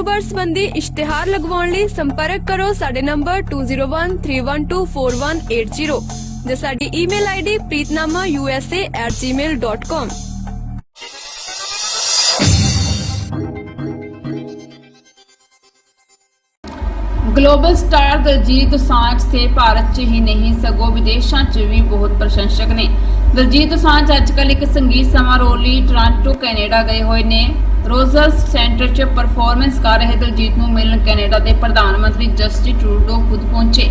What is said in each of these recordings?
ਕਾਰੋਬਾਰ ਸੰਬੰਧੀ ਇਸ਼ਤਿਹਾਰ ਲਗਵਾਉਣ ਲਈ ਸੰਪਰਕ ਕਰੋ ਸਾਡੇ ਨੰਬਰ 2013124180 ਜਾਂ ਸਾਡੀ email ID preetnamausa@gmail.com global star Diljit ਸਾਂਝ ਸੇ ਭਾਰਤ 'ਚ ਹੀ ਨਹੀਂ, ਸਗੋਂ ਵਿਦੇਸ਼ਾਂ 'ਚ ਵੀ ਬਹੁਤ ਪ੍ਰਸ਼ੰਸਕ ਨੇ। ਦਲਜੀਤ ਦੋਸਾਂਝ ਅੱਜਕੱਲ ਇੱਕ ਸੰਗੀਤ ਸਮਾਰੋਹ ਲਈ ਟੋਰਾਂਟੋ ਕੈਨੇਡਾ ਗਏ ਹੋਏ ਨੇ। ਰੋਜ਼ਰ ਸੈਂਟਰ 'ਚ ਪਰਫਾਰਮੈਂਸ ਕਰ ਰਹੇ ਦਲਜੀਤ ਨੂੰ ਮਿਲਣ ਕੈਨੇਡਾ ਦੇ ਪ੍ਰਧਾਨ ਮੰਤਰੀ ਜਸਟਿਨ ਟਰੂਡੋ ਖੁਦ ਪਹੁੰਚੇ।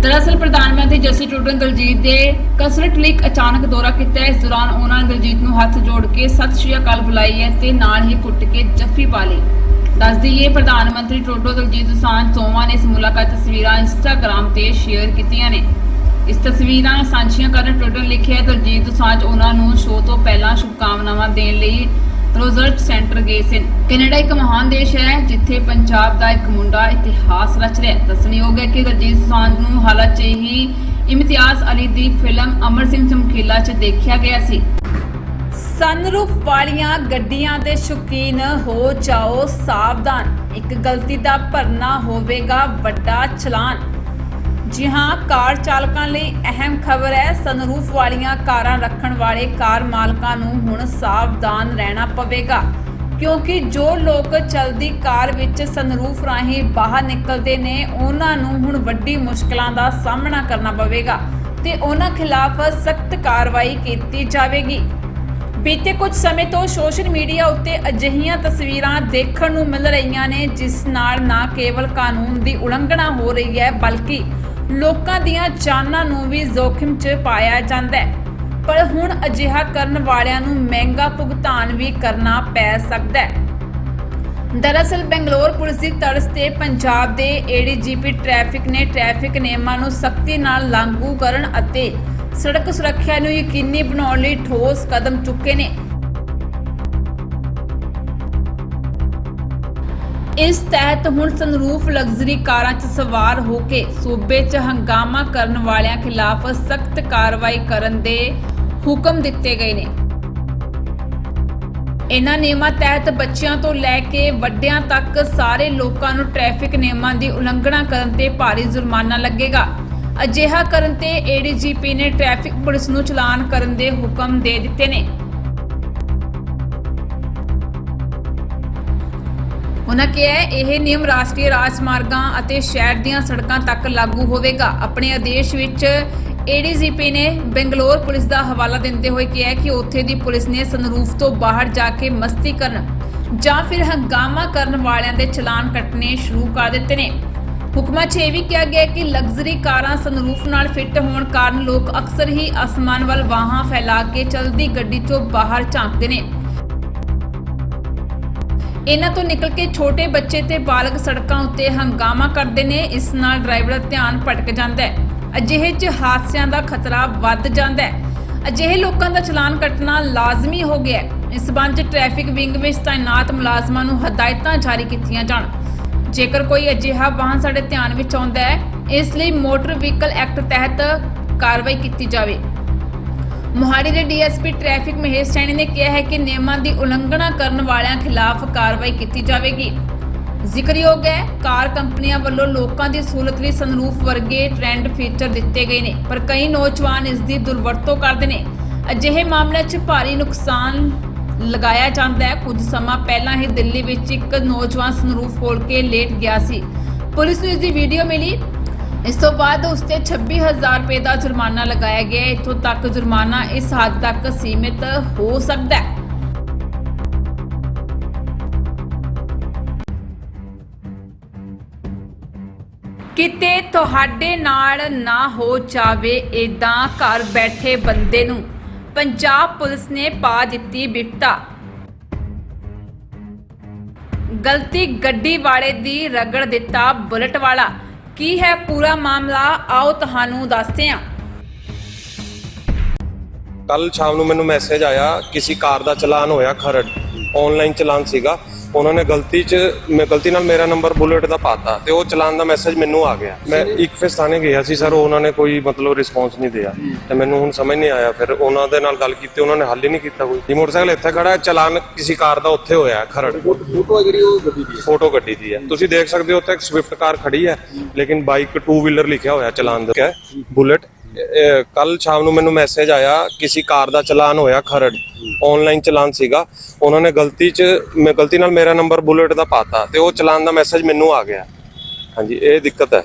ਦਰਅਸਲ ਪ੍ਰਧਾਨ ਮੰਤਰੀ ਜਸਟਿਨ ਟਰੂਡੋ ਨੇ ਦਲਜੀਤ ਦੇ ਕਸਰਤ ਲਈ ਅਚਾਨਕ ਦੌਰਾ ਕੀਤਾ। ਇਸ ਦੌਰਾਨ ਉਹਨਾਂ ਨੇ ਦਲਜੀਤ ਨੂੰ ਹੱਥ ਜੋੜ ਕੇ ਸਤਿ ਸ਼੍ਰੀ ਅਕਾਲ ਬੁਲਾਈ ਹੈ ਤੇ ਨਾਲ ਹੀ ਕੁੱਟ ਕੇ ਜੱਫੀ ਪਾ ਲਈ। ਦੱਸ ਦਈਏ, ਪ੍ਰਧਾਨ ਮੰਤਰੀ ਟਰੂਡੋ, ਦਲਜੀਤ ਦੋਸਾਂਝ ਦੋਵਾਂ ਨੇ ਇਸ ਮੁਲਾਕਾਤ ਤਸਵੀਰਾਂ ਇੰਸਟਾਗ੍ਰam ਤੇ ਸ਼ੇਅਰ ਕੀਤੀਆਂ ਨੇ। ਇਸ ਤਸਵੀਰਾਂ ਸਾਂਝੀਆਂ ਕਰਨ ਟਰੂਡੋ ਲਿਖਿਆ ਦਲਜੀਤ ਦੋਸਾਂਝ ਉਹਨਾਂ ਨੂੰ ਸ਼ੋਅ ਤੋਂ ਪਹਿਲਾਂ ਸ਼ੁਭਕਾਮਨਾਵਾਂ ਦੇਣ ਲਈ ਰੋਜ਼ਰਟ ਸੈਂਟਰ ਗਏ ਸਨ। ਕੈਨੇਡਾ ਇੱਕ ਮਹਾਨ ਦੇਸ਼ ਹੈ, ਜਿੱਥੇ ਪੰਜਾਬ ਦਾ ਇੱਕ ਮੁੰਡਾ ਇਤਿਹਾਸ ਰਚ ਰਿਹਾ ਹੈ। ਦੱਸਣਯੋਗ ਹੈ ਕਿ ਦਲਜੀਤ ਦੋਸਾਂਝ ਨੂੰ ਹਾਲ 'ਚ ਹੀ ਇਮਤਿਆਜ਼ ਅਲੀ ਦੀ ਫਿਲਮ ਅਮਰ ਸਿੰਘ ਚਮਕੀਲਾ 'ਚ ਦੇਖਿਆ ਗਿਆ ਸੀ। ਸਨਰੂਫ ਵਾਲੀਆਂ ਗੱਡੀਆਂ ਦੇ ਸ਼ੌਕੀਨ, ਹੋ ਜਾਓ ਸਾਵਧਾਨ। ਇੱਕ ਗਲਤੀ ਦਾ ਭਰਨਾ ਹੋਵੇਗਾ ਵੱਡਾ ਚਲਾਨ। ਜੀ ਹਾਂ, ਕਾਰ ਚਾਲਕਾਂ ਲਈ ਅਹਿਮ ਖਬਰ ਹੈ। ਸਨਰੂਫ ਵਾਲੀਆਂ ਕਾਰਾਂ ਰੱਖਣ ਵਾਲੇ ਕਾਰ ਮਾਲਕਾਂ ਨੂੰ ਹੁਣ ਸਾਵਧਾਨ ਰਹਿਣਾ ਪਵੇਗਾ। ਕਿਉਂਕਿ ਜੋ ਲੋਕ ਚਲਦੀ ਕਾਰ ਵਿੱਚ ਸਨਰੂਫ ਰਾਹੀਂ ਬਾਹਰ ਨਿਕਲਦੇ ਨੇ, ਉਹਨਾਂ ਨੂੰ ਹੁਣ ਵੱਡੀ ਮੁਸ਼ਕਲਾਂ ਦਾ ਸਾਹਮਣਾ ਕਰਨਾ ਪਵੇਗਾ ਤੇ ਉਹਨਾਂ ਖਿਲਾਫ ਸਖਤ ਕਾਰਵਾਈ ਕੀਤੀ ਜਾਵੇਗੀ। ਬੀਤੇ ਕੁਝ ਸਮੇਂ ਤੋਂ ਸੋਸ਼ਲ ਮੀਡੀਆ ਉੱਤੇ ਅਜਿਹੀਆਂ ਤਸਵੀਰਾਂ ਦੇਖਣ ਨੂੰ ਮਿਲ ਰਹੀਆਂ ਨੇ, ਜਿਸ ਨਾਲ ਨਾ ਕੇਵਲ ਕਾਨੂੰਨ ਦੀ ਉਲੰਘਣਾ ਹੋ ਰਹੀ ਹੈ, ਬਲਕਿ ਲੋਕਾਂ ਦੀਆਂ ਜਾਨਾਂ ਨੂੰ ਵੀ ਜ਼ੋਖਿਮ 'ਚ ਪਾਇਆ ਜਾਂਦਾ ਹੈ। ਪਰ ਹੁਣ ਅਜਿਹਾ ਕਰਨ ਵਾਲਿਆਂ ਨੂੰ ਮਹਿੰਗਾ ਭੁਗਤਾਨ ਵੀ ਕਰਨਾ ਪੈ ਸਕਦਾ ਹੈ। ਦਰਅਸਲ ਬੰਗਲੌਰ ਪੁਲਿਸ ਦੀ ਤਰਸ ਤੇ ਪੰਜਾਬ ਦੇ ਏਡੀਜੀਪੀ ਟ੍ਰੈਫਿਕ ਨੇ ਟ੍ਰੈਫਿਕ ਨਿਯਮਾਂ ਨੂੰ ਸਖਤੀ ਨਾਲ ਲਾਗੂ ਕਰਨ ਅਤੇ ਸੜਕ ਸੁਰੱਖਿਆ ਨੂੰ ਯਕੀਨੀ ਬਣਾਉਣ ਲਈ ਠੋਸ ਕਦਮ ਚੁੱਕੇ ਨੇ। ਇਸ ਤਹਿਤ ਹੁਣ ਸਨਰੂਫ ਲਗਜ਼ਰੀ ਕਾਰਾਂ 'ਚ ਸਵਾਰ ਹੋ ਕੇ ਸੂਬੇ 'ਚ ਹੰਗਾਮਾ ਕਰਨ ਵਾਲਿਆਂ ਖਿਲਾਫ ਸਖਤ ਕਾਰਵਾਈ ਕਰਨ ਦੇ ਹੁਕਮ ਦਿੱਤੇ ਗਏ ਨੇ। ਇਹਨਾਂ ਨਿਯਮਾਂ ਤਹਿਤ ਬੱਚਿਆਂ ਤੋਂ ਲੈ ਕੇ ਵੱਡਿਆਂ ਤੱਕ ਸਾਰੇ ਲੋਕਾਂ ਨੂੰ ਟ੍ਰੈਫਿਕ ਨਿਯਮਾਂ ਦੀ ਉਲੰਘਣਾ ਕਰਨ ਤੇ ਭਾਰੀ ਜੁਰਮਾਨਾ ਲੱਗੇਗਾ। ਅਜਿਹਾ ਕਰਨ ਤੇ ਏਡੀਜੀਪੀ ਨੇ ਟ੍ਰੈਫਿਕ ਪੁਲਿਸ ਨੂੰ ਚਲਾਨ ਕਰਨ ਦੇ ਹੁਕਮ ਦੇ ਦਿੱਤੇ ਨੇ। ਉਹਨਾਂ ਕਿਹਾ ਇਹ ਨਿਯਮ ਰਾਸ਼ਟਰੀ ਰਾਜਮਾਰਗਾਂ ਅਤੇ ਸ਼ਹਿਰ ਦੀਆਂ ਸੜਕਾਂ ਤੱਕ ਲਾਗੂ ਹੋਵੇਗਾ। ਆਪਣੇ ਆਦੇਸ਼ ਵਿੱਚ ਏਡੀਜੀਪੀ ਨੇ ਬੰਗਲੌਰ ਪੁਲਿਸ ਦਾ ਹਵਾਲਾ ਦਿੰਦੇ ਹੋਏ ਕਿਹਾ ਕਿ ਉੱਥੇ ਦੀ ਪੁਲਿਸ ਨੇ ਸਨਰੂਫ ਤੋਂ ਬਾਹਰ ਜਾ ਕੇ ਮਸਤੀ ਕਰਨ ਜਾਂ ਫਿਰ ਹੰਗਾਮਾ ਕਰਨ ਵਾਲਿਆਂ ਦੇ ਚਲਾਨ ਕੱਟਣੇ ਸ਼ੁਰੂ ਕਰ ਦਿੱਤੇ ਨੇ। ਹੁਕਮਾਂ 'ਚ ਇਹ ਵੀ ਕਿਹਾ ਗਿਆ ਕਿ ਲਗਜ਼ਰੀ ਕਾਰਾਂ ਸਨਰੂਫ ਨਾਲ ਫਿੱਟ ਹੋਣ ਕਾਰਨ ਲੋਕ ਅਕਸਰ ਹੀ ਅਸਮਾਨ ਵੱਲ ਵਾਹਾਂ ਫੈਲਾ ਕੇ ਚਲਦੀ ਗੱਡੀ 'ਚੋਂ ਬਾਹਰ ਝਾਂਕਦੇ ਨੇ। ਇਹਨਾਂ ਤੋਂ ਨਿਕਲ ਕੇ ਛੋਟੇ ਬੱਚੇ ਤੇ ਬਾਲਗ ਸੜਕਾਂ ਉੱਤੇ ਹੰਗਾਮਾ ਕਰਦੇ ਨੇ, ਇਸ ਨਾਲ ਡਰਾਈਵਰ ਦਾ ਧਿਆਨ ਭਟਕ ਜਾਂਦਾ ਹੈ। ਅਜਿਹੇ 'ਚ ਹਾਦਸਿਆਂ ਦਾ ਖਤਰਾ ਵੱਧ ਜਾਂਦਾ ਹੈ। ਅਜਿਹੇ ਲੋਕਾਂ ਦਾ ਚਲਾਨ ਕੱਟਣਾ ਲਾਜ਼ਮੀ ਹੋ ਗਿਆ ਹੈ। ਇਸ ਸੰਬੰਧ 'ਚ ਟ੍ਰੈਫਿਕ ਵਿੰਗ ਵਿੱਚ ਤਾਇਨਾਤ ਮੁਲਾਜ਼ਮਾਂ ਨੂੰ ਹਦਾਇਤਾਂ ਜਾਰੀ ਕੀਤੀਆਂ ਜਾਣ। ਜੇਕਰ ਕੋਈ ਅਜਿਹਾ ਵਾਹਨ ਸਾਡੇ ਧਿਆਨ ਵਿੱਚ ਆਉਂਦਾ ਹੈ, ਇਸ ਲਈ ਮੋਟਰ ਵਹੀਕਲ ਐਕਟ ਤਹਿਤ ਕਾਰਵਾਈ ਕੀਤੀ ਜਾਵੇ। ਮੋਹਾਲੀ ਦੇ ਡੀਐਸਪੀ ਟ੍ਰੈਫਿਕ ਮਹੇਸ਼ ਸੈਣੀ ਨੇ ਕਿਹਾ ਹੈ ਕਿ ਨਿਯਮਾਂ ਦੀ ਉਲੰਘਣਾ ਕਰਨ ਵਾਲਿਆਂ ਖਿਲਾਫ ਕਾਰਵਾਈ ਕੀਤੀ ਜਾਵੇਗੀ। ਜ਼ਿਕਰਯੋਗ ਹੈ, ਕਾਰ ਕੰਪਨੀਆਂ ਵੱਲੋਂ ਲੋਕਾਂ ਦੀ ਸਹੂਲਤ ਲਈ ਸਨਰੂਫ ਵਰਗੇ ਟ੍ਰੈਂਡ ਫੀਚਰ ਦਿੱਤੇ ਗਏ ਨੇ, ਪਰ ਕਈ ਨੌਜਵਾਨ ਇਸ ਦੀ ਦੁਰਵਰਤੋਂ ਕਰਦੇ ਨੇ। ਅਜਿਹੇ ਮਾਮਲਿਆਂ 'ਚ ਭਾਰੀ ਨੁਕਸਾਨ ਲਗਾਇਆ ਜਾਂਦਾ ਹੈ। ਕੁਝ ਸਮਾਂ ਪਹਿਲਾਂ ਹੀ ਦਿੱਲੀ ਵਿੱਚ ਇੱਕ ਨੌਜਵਾਨ ਸਨਰੂਫ ਖੋਲ ਕੇ ਲੇਟ ਗਿਆ ਸੀ। ਪੁਲਿਸ ਨੂੰ ਇਸ ਦੀ ਵੀਡੀਓ ਮਿਲੀ। ਇਸ ਤੋਂ ਬਾਅਦ ਉਸ ਤੇ 26000 ਰੁਪਏ ਦਾ ਜੁਰਮਾਨਾ ਲਗਾਇਆ ਗਿਆ ਹੈ। ਇੱਥੋਂ ਤੱਕ ਜੁਰਮਾਨਾ ਇਸ ਹੱਦ ਤੱਕ ਸੀਮਿਤ ਹੋ ਸਕਦਾ ਹੈ। ਕਿਤੇ ਤੁਹਾਡੇ ਨਾਲ ਨਾ ਹੋ ਜਾਵੇ ਇਦਾਂ ਘਰ ਬੈਠੇ ਬੰਦੇ ਨੂੰ, ਪੰਜਾਬ ਪੁਲਿਸ ਨੇ ਪਾ ਦਿੱਤੀ ਬਿਪਤਾ। ਗਲਤੀ ਗੱਡੀ ਵਾਲੇ ਦੀ ਰਗੜ ਦਿੱਤਾ ਬੁਲਟ ਵਾਲਾ। ਕੀ ਹੈ ਪੂਰਾ ਮਾਮਲਾ? ਆਓ ਤੁਹਾਨੂੰ ਦੱਸਦੇ ਹਾਂ। ਕੱਲ ਸ਼ਾਮ ਨੂੰ ਮੈਨੂੰ ਮੈਸੇਜ ਆਇਆ, ਕਿਸੇ ਕਾਰ ਦਾ ਚਲਾਨ ਹੋਇਆ ਖਰੜ। ਆਨਲਾਈਨ ਚਲਾਨ ਸੀਗਾ। ਉਹਨਾਂ ਨੇ ਗਲਤੀ 'ਚ ਮੈਂ ਗਲਤੀ ਨਾਲ ਮੇਰਾ ਨੰਬਰ ਬੁਲੇਟ ਦਾ ਪਾਤਾ ਤੇ ਉਹ ਚਲਾਨ ਦਾ ਮੈਸੇਜ ਮੈਨੂੰ ਆ ਗਿਆ। ਮੈਂ ਇੱਕ ਫਿਰ ਥਾਣੇ ਗਿਆ ਸੀ ਸਰ ਉਹਨਾਂ ਨੇ ਕੋਈ ਮਤਲਬ ਰਿਸਪੌਂਸ ਨਹੀਂ ਦਿਆ ਤੇ ਮੈਨੂੰ ਹੁਣ ਸਮਝ ਨਹੀਂ ਆਇਆ। ਫਿਰ ਉਹਨਾਂ ਦੇ ਨਾਲ ਗੱਲ ਕੀਤੀ ਉਹਨਾਂ ਨੇ ਹੱਲ ਹੀ ਨਹੀਂ ਕੀਤਾ ਕੋਈ। ਇਹ ਮੋਟਰਸਾਈਕਲ ਇੱਥੇ ਖੜਾ ਹੈ ਚਲਾਨ ਕਿਸੇ ਕਾਰ ਦਾ ਉੱਥੇ ਹੋਇਆ ਖਰੜ। ਫੋਟੋ ਜਿਹੜੀ ਉਹ ਗੱਡੀ ਦੀ ਹੈ? ਫੋਟੋ ਗੱਡੀ ਦੀ ਹੈ। ਤੁਸੀਂ ਦੇਖ ਸਕਦੇ ਹੋ ਉੱਥੇ ਇੱਕ ਸਵਿਫਟ ਕਾਰ ਖੜੀ ਹੈ ਲੇਕਿਨ ਬਾਈਕ ਟੂ ਵੀਲਰ ਲਿਖਿਆ ਹੋਇਆ ਚਲਾਨ ਦੇ ਬੁਲਟ ਕੱਲ ਸ਼ਾਮ ਨੂੰ ਮੈਨੂੰ ਮੈਸੇਜ ਆਇਆ, ਕਿਸੇ ਕਾਰ ਦਾ ਚਲਾਨ ਹੋਇਆ ਖਰੜ। ਆਨਲਾਈਨ ਚਲਾਨ ਸੀਗਾ। ਉਹਨਾਂ ਨੇ ਗਲਤੀ 'ਚ, ਮੈਂ ਗਲਤੀ ਨਾਲ ਮੇਰਾ ਨੰਬਰ ਬੁਲੇਟ ਦਾ ਪਾਤਾ ਤੇ ਉਹ ਚਲਾਨ ਦਾ ਮੈਸੇਜ ਮੈਨੂੰ ਆ ਗਿਆ। ਹਾਂਜੀ, ਇਹ ਦਿੱਕਤ ਹੈ।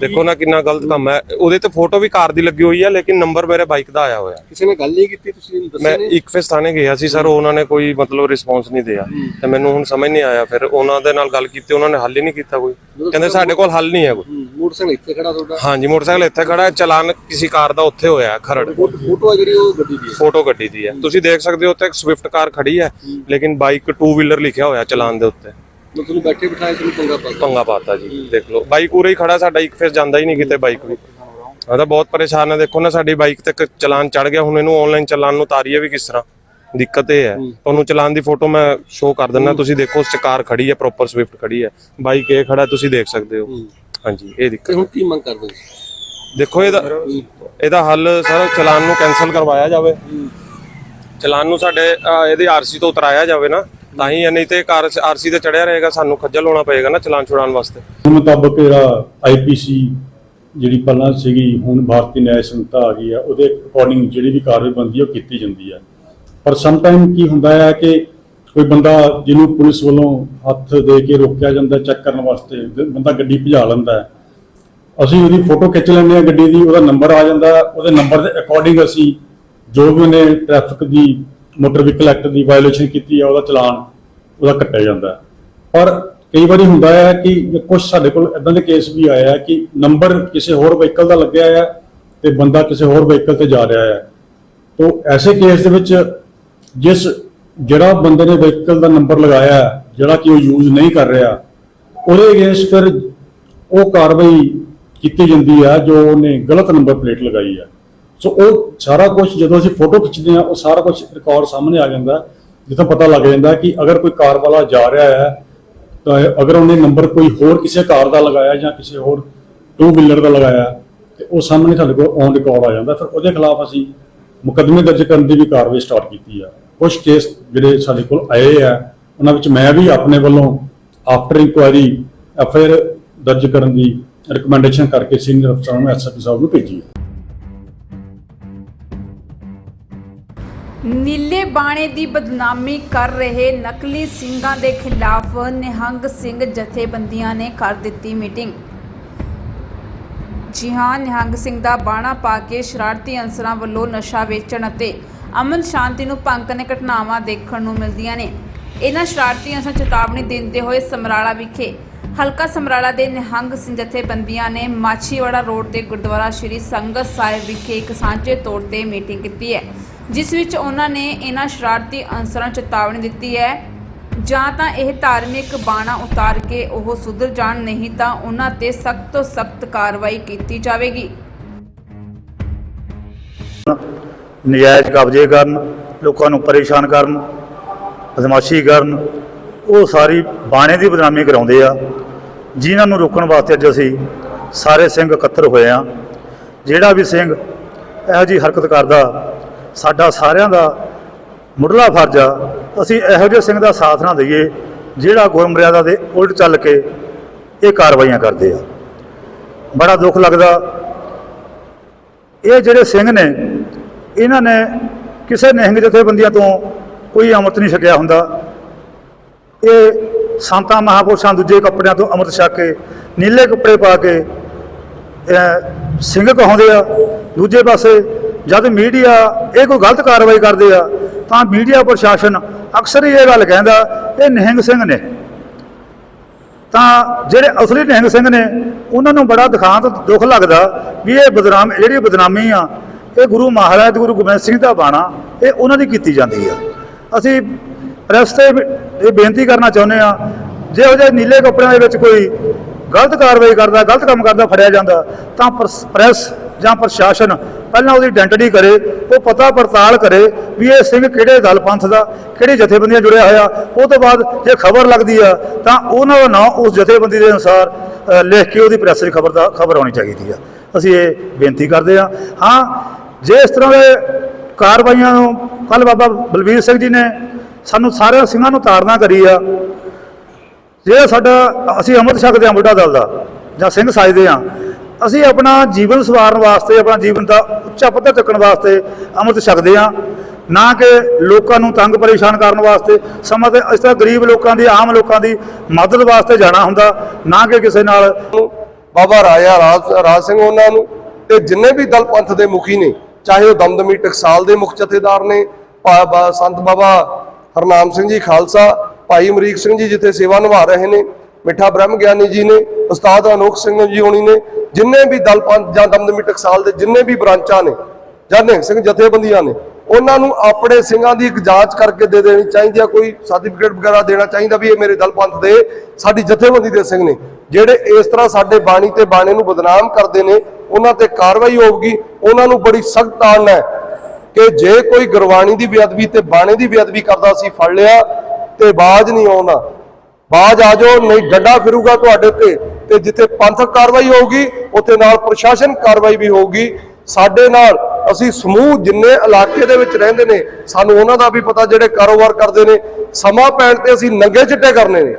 ਦੇਖੋ ਨਾ ਕਿੰਨਾ ਗਲਤ ਕੰਮ ਹੈ। ਉਹਦੇ ਤੇ ਫੋਟੋ ਵੀ ਕਾਰ ਦੀ ਲੱਗੀ ਹੋਈ ਹੈ ਲੇਕਿਨ ਨੰਬਰ ਮੇਰੇ ਬਾਈਕ ਦਾ ਆਇਆ ਹੋਇਆ। ਕਿਸੇ ਨੇ ਗੱਲ ਨਹੀਂ ਕੀਤੀ ਤੁਸੀਂ ਮੈਂ ਦੱਸਿਆ ਨਹੀਂ? ਇੱਕ ਫਿਰ ਥਾਣੇ ਗਿਆ ਸੀ ਸਰ ਉਹਨਾਂ ਨੇ ਕੋਈ ਮਤਲਬ ਰਿਸਪੌਂਸ ਨਹੀਂ ਦਿਆ। ਤੇ ਮੈਨੂੰ ਹੁਣ ਸਮਝ ਨਹੀਂ ਆਇਆ ਫਿਰ ਉਹਨਾਂ ਦੇ ਨਾਲ ਗੱਲ ਕੀਤੀ ਉਹਨਾਂ ਨੇ ਹੱਲ ਹੀ ਨਹੀਂ ਕੀਤਾ ਕੋਈ। ਕਹਿੰਦੇ ਸਾਡੇ ਕੋਲ ਹੱਲ ਨਹੀਂ ਹੈ ਕੋਈ। ਮੋਟਰਸਾਈਕਲ ਇੱਥੇ ਖੜਾ ਤੁਹਾਡਾ? ਹਾਂਜੀ ਮੋਟਰਸਾਈਕਲ ਇੱਥੇ ਖੜਾ ਹੈ ਚਲਾਨ ਕਿਸੇ ਕਾਰ ਦਾ ਉੱਥੇ ਹੋਇਆ ਹੈ, ਖਰੜ ਫੋਟੋ ਹੈ ਜਿਹੜੀ ਉਹ ਗੱਡੀ ਦੀ ਹੈ। ਫੋਟੋ ਗੱਡੀ ਦੀ ਹੈ। ਤੁਸੀਂ ਦੇਖ ਸਕਦੇ ਹੋ ਉੱਥੇ ਇੱਕ ਸਵਿਫਟ ਕਾਰ ਖੜੀ ਹੈ ਲੇਕਿਨ ਬਾਈਕ ਟੂ ਵੀਲਰ ਲਿਖਿਆ ਹੋਇਆ ਚਲਾਨ ਦੇ ਉੱਤੇ। ਮੈਂ ਤੁਹਾਨੂੰ ਬੈਠੇ ਬਿਠਾਏ ਤੁਹਾਨੂੰ ਪੰਗਾ ਪਾ ਦਿੱਤਾ। ਪੰਗਾ ਪਾਤਾ ਜੀ ਦੇਖ ਲਓ। ਬਾਈਕ ਉਰੇ ਹੀ ਖੜਾ ਸਾਡਾ ਇੱਕ ਫਿਰ ਜਾਂਦਾ ਹੀ ਨਹੀਂ ਕਿਤੇ ਬਾਈਕ ਵੀ। ਮੈਂ ਤਾਂ ਬਹੁਤ ਪਰੇਸ਼ਾਨ ਹਾਂ। ਦੇਖੋ ਨਾ ਸਾਡੀ ਬਾਈਕ ਤੇ ਇੱਕ ਚਲਾਨ ਚੜ ਗਿਆ। ਹੁਣ ਇਹਨੂੰ ਆਨਲਾਈਨ ਚਲਾਨ ਨੂੰ ਤਾਰੀਏ ਵੀ ਕਿਸ ਤਰ੍ਹਾਂ। ਦਿੱਕਤ ਇਹ ਹੈ। ਤੁਹਾਨੂੰ ਚਲਾਨ ਦੀ ਫੋਟੋ ਮੈਂ ਸ਼ੋਅ ਕਰ ਦਿੰਦਾ। ਤੁਸੀਂ ਦੇਖੋ ਉਸ ਚ ਕਾਰ ਖੜੀ ਹੈ ਪ੍ਰੋਪਰ ਸਵਿਫਟ ਖੜੀ ਹੈ। ਬਾਈਕ ਇਹ ਖੜਾ ਤੁਸੀਂ ਦੇਖ ਸਕਦੇ ਹੋ। ਹਾਂਜੀ ਇਹ ਦਿੱਕਤ ਤੇ ਹੁਣ ਕੀ ਮੰਗ ਕਰਦੇ ਤੁਸੀਂ? ਦੇਖੋ ਇਹਦਾ ਇਹਦਾ ਹੱਲ ਸਰ ਚਲਾਨ ਨੂੰ ਕੈਨਸਲ ਕਰਵਾਇਆ ਜਾਵੇ। ਚਲਾਨ ਨੂੰ ਸਾਡੇ ਇਹਦੇ ਆਰਸੀ ਤੋਂ ਉਤਰਾਇਆ ਜਾਵੇ ਨਾ। ਤਾਂ ਹੀ ਨਹੀਂ ਤੇ ਕਾਰ ਆਰਸੀ ਤੇ ਚੜਿਆ ਰਹੇਗਾ, ਸਾਨੂੰ ਖੱਜਲ ਹੋਣਾ ਪਏਗਾ ਨਾ ਚਲਾਨ ਛੁਡਾਉਣ ਵਾਸਤੇ। ਉਸ ਮੁਤਾਬਕ ਜਿਹੜਾ ਆਈਪੀਸੀ ਜਿਹੜੀ ਪਹਿਲਾਂ ਸੀਗੀ, ਹੁਣ ਭਾਰਤੀ ਨਿਆਂ ਸੰਹਿਤਾ ਆ ਗਈ ਹੈ ਉਹਦੇ ਅਕੋਰਡਿੰਗ ਜਿਹੜੀ ਵੀ ਕਾਰਵਾਈ ਬਣਦੀ ਹੈ ਉਹ ਕੀਤੀ ਜਾਂਦੀ ਹੈ ਪਰ ਸਮ ਟਾਈਮ ਕੀ ਹੁੰਦਾ ਹੈ ਕਿ ਕੋਈ ਬੰਦਾ ਜਿਹਨੂੰ ਪੁਲਿਸ ਵੱਲੋਂ ਹੱਥ ਦੇ ਕੇ ਰੋਕਿਆ ਜਾਂਦਾ, ਚੈੱਕ ਕਰਨ ਵਾਸਤੇ ਬੰਦਾ ਗੱਡੀ ਭਜਾ ਲੈਂਦਾ ਹੈ। ਅਸੀਂ ਉਹਦੀ ਫੋਟੋ ਖਿੱਚ ਲੈਂਦੇ ਹਾਂ ਗੱਡੀ ਦੀ, ਉਹਦਾ ਨੰਬਰ ਆ ਜਾਂਦਾ, ਉਹਦੇ ਨੰਬਰ ਦੇ ਅਕੋਰਡਿੰਗ ਅਸੀਂ ਜੋ ਵੀ ਉਹਨੇ ਟ੍ਰੈਫਿਕ ਦੀ ਮੋਟਰ ਵਹੀਕਲ ਐਕਟ ਦੀ ਵਾਇਓਲੇਸ਼ਨ ਕੀਤੀ ਹੈ ਉਹਦਾ ਚਲਾਨ ਉਹਦਾ ਕੱਟਿਆ ਜਾਂਦਾ ਪਰ ਕਈ ਵਾਰੀ ਹੁੰਦਾ ਹੈ ਕਿ ਕੁਝ ਸਾਡੇ ਕੋਲ ਇਦਾਂ ਦੇ ਕੇਸ ਵੀ ਆਏ ਆ ਕਿ ਨੰਬਰ ਕਿਸੇ ਹੋਰ ਵਹੀਕਲ ਦਾ ਲੱਗਿਆ ਹੈ ਤੇ ਬੰਦਾ ਕਿਸੇ ਹੋਰ ਵਹੀਕਲ ਤੇ ਜਾ ਰਿਹਾ ਹੈ ਤੋ ਐਸੇ ਕੇਸ ਦੇ ਵਿੱਚ ਜਿਸ ਜਿਹੜਾ ਬੰਦੇ ਨੇ ਵਹੀਕਲ ਦਾ ਨੰਬਰ ਲਗਾਇਆ ਜਿਹੜਾ ਕਿ ਉਹ ਯੂਜ਼ ਨਹੀਂ ਕਰ ਰਿਹਾ, ਉਹਦੇ ਅਗੇਂਸਟ ਫਿਰ ਉਹ ਕਾਰਵਾਈ ਕੀਤੀ ਜਾਂਦੀ ਹੈ ਜੋ ਉਹਨੇ ਗਲਤ ਨੰਬਰ ਪਲੇਟ ਲਗਾਈ ਹੈ ਸੋ ਉਹ ਸਾਰਾ ਕੁਝ ਜਦੋਂ ਅਸੀਂ ਫੋਟੋ ਖਿੱਚਦੇ ਹਾਂ, ਉਹ ਸਾਰਾ ਕੁਝ ਰਿਕਾਰਡ ਸਾਹਮਣੇ ਆ ਜਾਂਦਾ ਜਿੱਥੋਂ ਪਤਾ ਲੱਗ ਜਾਂਦਾ ਕਿ ਅਗਰ ਕੋਈ ਕਾਰ ਵਾਲਾ ਜਾ ਰਿਹਾ ਹੈ, ਤਾਂ ਅਗਰ ਉਹਨੇ ਨੰਬਰ ਕੋਈ ਹੋਰ ਕਿਸੇ ਕਾਰ ਦਾ ਲਗਾਇਆ ਜਾਂ ਕਿਸੇ ਹੋਰ ਟੂ ਵੀਲਰ ਦਾ ਲਗਾਇਆ, ਤੇ ਉਹ ਸਾਹਮਣੇ ਸਾਡੇ ਕੋਲ ਔਨ ਰਿਕਾਰਡ ਆ ਜਾਂਦਾ ਫਿਰ ਉਹਦੇ ਖਿਲਾਫ ਅਸੀਂ ਮੁਕੱਦਮੇ ਦਰਜ ਕਰਨ ਦੀ ਵੀ ਕਾਰਵਾਈ ਸਟਾਰਟ ਕੀਤੀ ਆ। ਕੁਝ ਕੇਸ ਜਿਹੜੇ ਸਾਡੇ ਕੋਲ ਆਏ ਆ, ਉਹਨਾਂ ਵਿੱਚ ਮੈਂ ਵੀ ਆਪਣੇ ਵੱਲੋਂ after enquiry F I R ਦਰਜ ਕਰਨ ਦੀ ਰਿਕਮੈਂਡੇਸ਼ਨ ਕਰਕੇ ਸੀਨੀਅਰ ਅਫਸਰਾਂ ਨੂੰ ਐਸਐਪੀ ਸਾਹਿਬ ਨੂੰ ਭੇਜੀ ਹੈ ਨੀਲੇ ਬਾਣੇ ਦੀ ਬਦਨਾਮੀ ਕਰ ਰਹੇ ਨਕਲੀ ਸਿੰਘਾਂ ਦੇ ਖਿਲਾਫ ਨਿਹੰਗ ਸਿੰਘ ਜਥੇਬੰਦੀਆਂ ਨੇ ਕਰ ਦਿੱਤੀ ਮੀਟਿੰਗ। ਜੀ ਹਾਂ, ਨਿਹੰਗ ਸਿੰਘ ਦਾ ਬਾਣਾ ਪਾ ਕੇ ਸ਼ਰਾਰਤੀ ਅਨਸਰਾਂ ਵੱਲੋਂ ਨਸ਼ਾ ਵੇਚਣ ਅਤੇ ਅਮਨ ਸ਼ਾਂਤੀ ਨੂੰ ਭੰਗ ਕਰਨ ਘਟਨਾਵਾਂ ਦੇਖਣ ਨੂੰ ਮਿਲਦੀਆਂ ਨੇ। ਇਹਨਾਂ ਸ਼ਰਾਰਤੀ ਅਨਸਰਾਂ ਚੇਤਾਵਨੀ ਦਿੰਦੇ ਹੋਏ ਸਮਰਾਲਾ ਵਿਖੇ ਹਲਕਾ ਸਮਰਾਲਾ ਦੇ ਨਿਹੰਗ ਸਿੰਘ ਜਥੇਬੰਦੀਆਂ ਨੇ ਮਾਛੀਵਾੜਾ ਰੋਡ ਤੇ ਗੁਰਦੁਆਰਾ ਸ਼੍ਰੀ ਸੰਗਤ ਸਾਹਿਬ ਵਿਖੇ ਇੱਕ ਸਾਂਝੇ ਤੌਰ ਤੇ ਮੀਟਿੰਗ ਕੀਤੀ ਹੈ। ਜਿਸ ਵਿੱਚ ਉਹਨਾਂ ਨੇ ਇਹਨਾਂ ਸ਼ਰਾਰਤੀ ਅਨਸਰਾਂ ਚੇਤਾਵਨੀ ਦਿੱਤੀ ਹੈ। ਜਾਂ ਤਾਂ ਇਹ ਧਾਰਮਿਕ ਬਾਣਾ ਉਤਾਰ ਕੇ ਉਹ ਸੁਧਰ ਜਾਣ, ਨਹੀਂ ਤਾਂ ਉਹਨਾਂ ਤੇ ਸਖਤ ਤੋਂ ਸਖਤ ਕਾਰਵਾਈ ਕੀਤੀ ਜਾਵੇਗੀ। ਨਜਾਇਜ਼ ਕਬਜ਼ੇ ਕਰਨ, ਲੋਕਾਂ ਨੂੰ ਪਰੇਸ਼ਾਨ ਕਰਨ, ਬਦਮਾਸ਼ੀ ਕਰਨ, ਉਹ ਸਾਰੀ ਬਾਣੇ ਦੀ ਬਦਨਾਮੀ ਕਰਾਉਂਦੇ ਆ। ਜਿਨ੍ਹਾਂ ਨੂੰ ਰੋਕਣ ਵਾਸਤੇ ਅੱਜ ਅਸੀਂ ਸਾਰੇ ਸਿੰਘ ਇਕੱਤਰ ਹੋਏ ਆ। ਜਿਹੜਾ ਵੀ ਸਿੰਘ ਇਹੋ ਜਿਹੀ ਹਰਕਤ ਕਰਦਾ ਸਾਡਾ ਸਾਰਿਆਂ ਦਾ ਮੁੱਢਲਾ ਫਰਜ਼ ਆ, ਅਸੀਂ ਇਹੋ ਜਿਹੇ ਸਿੰਘ ਦਾ ਸਾਥ ਨਾ ਦਈਏ, ਜਿਹੜਾ ਗੁਰਮਰਿਆਦਾ ਦੇ ਉਲਟ ਚੱਲ ਕੇ ਇਹ ਕਾਰਵਾਈਆਂ ਕਰਦੇ ਆ। ਬੜਾ ਦੁੱਖ ਲੱਗਦਾ। ਇਹ ਜਿਹੜੇ ਸਿੰਘ ਨੇ, ਇਹਨਾਂ ਨੇ ਕਿਸੇ ਨਿਹੰਗ ਜਥੇਬੰਦੀਆਂ ਤੋਂ ਕੋਈ ਅੰਮ੍ਰਿਤ ਨਹੀਂ ਛਕਿਆ ਹੁੰਦਾ। ਇਹ ਸੰਤਾਂ ਮਹਾਪੁਰਸ਼ਾਂ ਦੂਜੇ ਕੱਪੜਿਆਂ ਤੋਂ ਅੰਮ੍ਰਿਤ ਛਕ ਕੇ, ਨੀਲੇ ਕੱਪੜੇ ਪਾ ਕੇ ਸਿੰਘ ਕਹਾਉਂਦੇ ਆ, ਦੂਜੇ ਪਾਸੇ ਜਦ ਮੀਡੀਆ ਇਹ ਕੋਈ ਗਲਤ ਕਾਰਵਾਈ ਕਰਦੇ ਆ, ਤਾਂ ਮੀਡੀਆ ਪ੍ਰਸ਼ਾਸਨ ਅਕਸਰ ਹੀ ਇਹ ਗੱਲ ਕਹਿੰਦਾ, ਇਹ ਨਿਹੰਗ ਸਿੰਘ ਨੇ। ਤਾਂ ਜਿਹੜੇ ਅਸਲੀ ਨਿਹੰਗ ਸਿੰਘ ਨੇ, ਉਹਨਾਂ ਨੂੰ ਬੜਾ ਦਿਖਾਂਤ ਦੁੱਖ ਲੱਗਦਾ ਵੀ ਇਹ ਬਦਨਾਮ, ਜਿਹੜੀ ਬਦਨਾਮੀ ਆ, ਇਹ ਗੁਰੂ ਮਹਾਰਾਜ, ਗੁਰੂ ਗੋਬਿੰਦ ਸਿੰਘ ਦਾ ਬਾਣਾ, ਇਹ ਉਹਨਾਂ ਦੀ ਕੀਤੀ ਜਾਂਦੀ ਆ। ਅਸੀਂ ਪ੍ਰੈਸ ਤੇ ਇਹ ਬੇਨਤੀ ਕਰਨਾ ਚਾਹੁੰਦੇ ਆ ਜੇ ਉਹ ਜਿਹੇ ਨੀਲੇ ਕੱਪੜਿਆਂ ਦੇ ਵਿੱਚ ਕੋਈ ਗਲਤ ਕਾਰਵਾਈ ਕਰਦਾ, ਗਲਤ ਕੰਮ ਕਰਦਾ, ਫੜਿਆ ਜਾਂਦਾ, ਤਾਂ ਪ੍ਰਸ- ਪ੍ਰੈਸ ਜਾਂ ਪ੍ਰਸ਼ਾਸਨ ਪਹਿਲਾਂ ਉਹਦੀ ਆਇਡੈਂਟੀਟੀ ਕਰੇ, ਉਹ ਪਤਾ ਪੜਤਾਲ ਕਰੇ ਵੀ ਇਹ ਸਿੰਘ ਕਿਹੜੇ ਦਲ ਪੰਥ ਦਾ, ਕਿਹੜੀ ਜਥੇਬੰਦੀਆਂ ਜੁੜਿਆ ਹੋਇਆ। ਉਹ ਤੋਂ ਬਾਅਦ ਜੇ ਖਬਰ ਲੱਗਦੀ ਆ, ਤਾਂ ਉਹਨਾਂ ਦਾ ਨਾਂ ਉਸ ਜਥੇਬੰਦੀ ਦੇ ਅਨੁਸਾਰ ਲਿਖ ਕੇ ਉਹਦੀ ਪ੍ਰੈਸ 'ਚ ਖਬਰ ਦਾ, ਖਬਰ ਆਉਣੀ ਚਾਹੀਦੀ ਆ। ਅਸੀਂ ਇਹ ਬੇਨਤੀ ਕਰਦੇ ਹਾਂ ਹਾਂ, ਜੇ ਇਸ ਤਰ੍ਹਾਂ ਦੇ ਕਾਰਵਾਈਆਂ ਨੂੰ ਕੱਲ ਬਾਬਾ ਬਲਵੀਰ ਸਿੰਘ ਜੀ ਨੇ ਸਾਨੂੰ ਸਾਰੇ ਸਿੰਘਾਂ ਨੂੰ ਤਾਰਨਾ ਕਰੀ ਆ, ਜੇ ਸਾਡਾ, ਅਸੀਂ ਅੰਮ੍ਰਿਤ ਛਕਦੇ ਹਾਂ ਬੁੱਢਾ ਦਲ ਦਾ, ਜਾਂ ਸਿੰਘ ਸਾਜਦੇ ਹਾਂ ਅਸੀਂ ਆਪਣਾ ਜੀਵਨ ਸਵਾਰਨ ਵਾਸਤੇ, ਆਪਣਾ ਜੀਵਨ ਦਾ ਉੱਚਾ ਪੱਧਰ ਚੱਕਣ ਵਾਸਤੇ ਅੰਮ੍ਰਿਤ ਛਕਦੇ ਹਾਂ। ਨਾ ਕਿ ਲੋਕਾਂ ਨੂੰ ਤੰਗ ਪਰੇਸ਼ਾਨ ਕਰਨ ਵਾਸਤੇ। ਸਮਾਂ ਤੇ ਇਸ ਤਰ੍ਹਾਂ ਗਰੀਬ ਲੋਕਾਂ ਦੀ, ਆਮ ਲੋਕਾਂ ਦੀ ਮਦਦ ਵਾਸਤੇ ਜਾਣਾ ਹੁੰਦਾ। ਨਾ ਕਿ ਕਿਸੇ ਨਾਲ। ਬਾਬਾ ਰਾਜਾ ਰਾਜ ਰਾਜ ਸਿੰਘ ਉਹਨਾਂ ਨੂੰ ਤੇ ਜਿੰਨੇ ਵੀ ਦਲ ਪੰਥ ਦੇ ਮੁਖੀ ਨੇ, ਚਾਹੇ ਉਹ ਦਮਦਮੀ ਟਕਸਾਲ ਦੇ ਮੁਖ ਜਥੇਦਾਰ ਨੇ, ਭਾ- ਬਾ- ਸੰਤ ਬਾਬਾ ਹਰਨਾਮ ਸਿੰਘ ਜੀ ਖਾਲਸਾ, ਭਾਈ ਅਮਰੀਕ ਸਿੰਘ ਜੀ ਜਿੱਥੇ ਸੇਵਾ ਨਿਭਾ ਰਹੇ ਨੇ ਮਿੱਠਾ ਬ੍ਰਹਮ ਗਿਆਨੀ ਜੀ ਨੇ, ਉਸਤਾਦ ਅਨੋਖ ਸਿੰਘ ਜੀ ਹੋਣੀ ਨੇ, ਜਿੰਨੇ ਵੀ ਦਲ ਪੰਥ ਜਾਂ ਦਮਦਮੀ ਟਕਸਾਲ ਦੇ ਜਿੰਨੇ ਵੀ ਬ੍ਰਾਂਚਾਂ ਨੇ, ਜਾਂ ਨਿਹੰਗ ਸਿੰਘ ਜਥੇਬੰਦੀਆਂ ਨੇ, ਉਹਨਾਂ ਨੂੰ ਆਪਣੇ ਸਿੰਘਾਂ ਦੀ ਇੱਕ ਜਾਂਚ ਕਰਕੇ ਦੇ ਦੇਣੀ ਚਾਹੀਦੀ ਆ, ਕੋਈ ਸਰਟੀਫਿਕੇਟ ਵਗੈਰਾ ਦੇਣਾ ਚਾਹੀਦਾ ਵੀ ਇਹ ਮੇਰੇ ਦਲ ਪੰਥ ਦੇ, ਸਾਡੀ ਜਥੇਬੰਦੀ ਦੇ ਸਿੰਘ ਨੇ, ਜਿਹੜੇ ਇਸ ਤਰ੍ਹਾਂ ਸਾਡੇ ਬਾਣੀ ਤੇ ਬਾਣੇ ਨੂੰ ਬਦਨਾਮ ਕਰਦੇ ਨੇ, ਉਹਨਾਂ ਤੇ ਕਾਰਵਾਈ ਹੋਊਗੀ, ਉਹਨਾਂ ਨੂੰ ਬੜੀ ਸਖਤ ਆਣ ਹੈ ਕਿ ਜੇ ਕੋਈ ਗੁਰਬਾਣੀ ਦੀ ਬੇਅਦਬੀ ਤੇ ਬਾਣੇ ਦੀ ਬੇਅਦਬੀ ਕਰਦਾ ਸੀ, ਫੜ ਲਿਆ ਤੇ ਬਾਜ ਨਹੀਂ ਆਉਣਾ ਬਾਜ ਆ ਜਾਓ ਨਹੀਂ ਡੰਡਾ ਫਿਰੂਗਾ ਤੁਹਾਡੇ ਤੇ ਤੇ ਜਿੱਥੇ ਪੰਥਕ ਕਾਰਵਾਈ ਹੋਊਗੀ ਉੱਥੇ ਨਾਲ ਪ੍ਰਸ਼ਾਸਨ ਕਾਰਵਾਈ ਵੀ ਹੋਊਗੀ। ਸਾਡੇ ਨਾਲ ਅਸੀਂ ਸਮੂਹ ਜਿੰਨੇ ਇਲਾਕੇ ਦੇ ਵਿੱਚ ਰਹਿੰਦੇ ਨੇ ਸਾਨੂੰ ਉਹਨਾਂ ਦਾ ਵੀ ਪਤਾ ਜਿਹੜੇ ਕਾਰੋਬਾਰ ਕਰਦੇ ਨੇ। ਸਮਾਂ ਪੈਣ ਤੇ ਅਸੀਂ ਨੰਗੇ ਚਿੱਟੇ ਕਰਨੇ ਨੇ।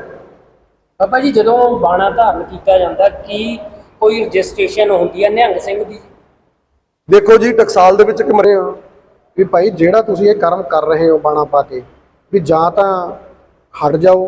ਬਾਬਾ ਜੀ ਜਦੋਂ ਬਾਣਾ ਧਾਰਨ ਕੀਤਾ ਜਾਂਦਾ ਕੀ ਕੋਈ ਰਜਿਸਟ੍ਰੇਸ਼ਨ ਹੁੰਦੀ ਹੈ ਨਿਹੰਗ ਸਿੰਘ ਦੀ? ਦੇਖੋ ਜੀ ਟਕਸਾਲ ਦੇ ਵਿੱਚ ਇੱਕ ਮਰੇ ਰਹੇ ਹਾਂ। ਵੀ ਭਾਈ ਜਿਹੜਾ ਤੁਸੀਂ ਇਹ ਕਰਮ ਕਰ ਰਹੇ ਹੋ ਬਾਣਾ ਪਾ ਕੇ ਵੀ ਜਾਂ ਤਾਂ ਹਟ ਜਾਓ